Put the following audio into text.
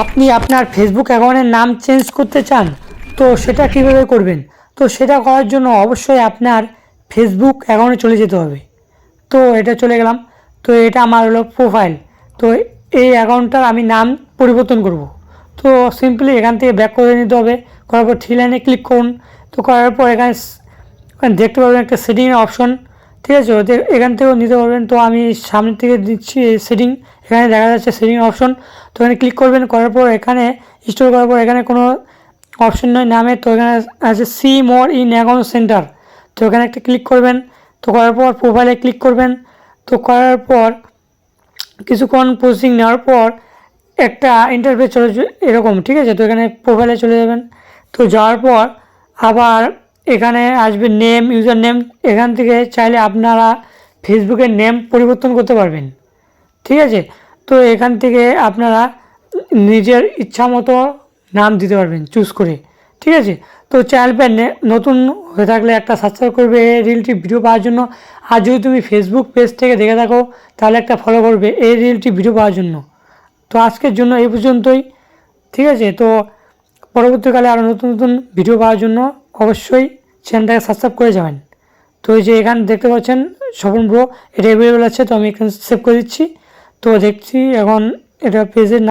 আপনি আপনার ফেসবুক অ্যাকাউন্টের নাম চেঞ্জ করতে চান, তো সেটা কীভাবে করবেন? তো সেটা করার জন্য অবশ্যই আপনার ফেসবুক অ্যাকাউন্টে চলে যেতে হবে। তো এটা চলে গেলাম। তো এটা আমার হলো প্রোফাইল তো এই অ্যাকাউন্টটার আমি নাম পরিবর্তন করব। তো সিম্পলি এখান থেকে ব্যাক করে নিতে হবে। করার পর থ্রি লাইনে ক্লিক করুন। তো করার পর এখানে দেখতে পাবেন একটা সেটিংয়ের অপশন ঠিক আছে? এখান থেকেও নিতে পারবেন। তো আমি সামনের থেকে দিচ্ছি সেটিং এখানে দেখা যাচ্ছে সেটিং অপশন। তো এখানে ক্লিক করবেন, করার পর এখানে স্টোর করার পর এখানে কোনো অপশন নয়, নামে তো এখানে আছে see more in account center তো এখানে একটা ক্লিক করবেন, তো করার পর প্রোফাইলে ক্লিক করবেন। তো করার পর কিছুক্ষণ প্রসেসিং নেওয়ার পর একটা ইন্টারফেস চলে এরকম, ঠিক আছে? তো এখানে প্রোফাইলে চলে যাবেন। তো যাওয়ার পর আবার এখানে আসবে নেম ইউজার নেম এখান থেকে চাইলে আপনারা ফেসবুকের নেম পরিবর্তন করতে পারবেন। ঠিক আছে? তো এখান থেকে আপনারা নিজের ইচ্ছা মতো নাম দিতে পারবেন চুজ করে। ঠিক আছে? তো চ্যানেল নতুন হয়ে থাকলে একটা সাবস্ক্রাইব করবে, এই রিলটি ভিডিও পাওয়ার জন্য। আর যদি তুমি ফেসবুক পেজ থেকে দেখে থাকো, তাহলে একটা ফলো করবে, এই রিলটি ভিডিও পাওয়ার জন্য। তো আজকের জন্য এই পর্যন্তই। ঠিক আছে? তো পরবর্তীকালে আরও নতুন নতুন ভিডিও পাওয়ার জন্য অবশ্যই চ্যানেলটাকে সাবস্ক্রাইব করে যাবেন। তো এই যে এখানে দেখতে পাচ্ছেন, স্বপন ব্রো এটা অ্যাভেলেবেল আছে, তো আমি এখানে সেভ করে দিচ্ছি। তো দেখছি এখন এটা পেজের